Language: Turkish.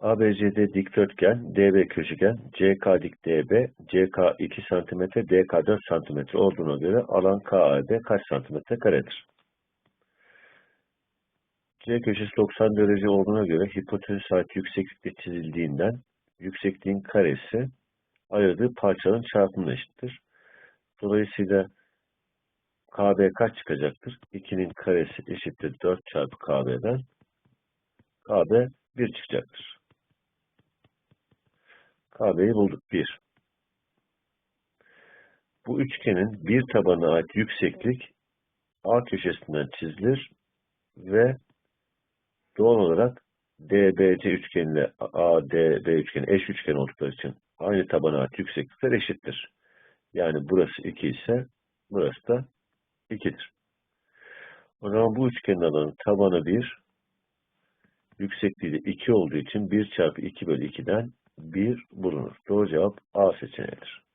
ABCD dikdörtgen, DB köşegen, CK dik DB, CK 2 cm, DK 4 cm olduğuna göre alan KAB kaç santimetre karedir? C köşesi 90 derece olduğuna göre hipotenüs ait yükseklikle çizildiğinden yüksekliğin karesi ayırdığı parçanın çarpımına eşittir. Dolayısıyla KB kaç çıkacaktır? 2'nin karesi eşittir 4 çarpı KB'den. KB 1 çıkacaktır. KB'yi bulduk 1. Bu üçgenin bir tabana ait yükseklik A köşesinden çizilir ve doğal olarak DBC üçgeniyle ADB üçgeni eş üçgen oldukları için aynı tabana ait yükseklikler eşittir. Yani burası 2 ise burası da 2'dir. O zaman bu üçgenin alanı tabanı 1, yüksekliği de 2 olduğu için 1 çarpı 2 bölü 2'den 1 bulunur. Doğru cevap A seçeneğidir.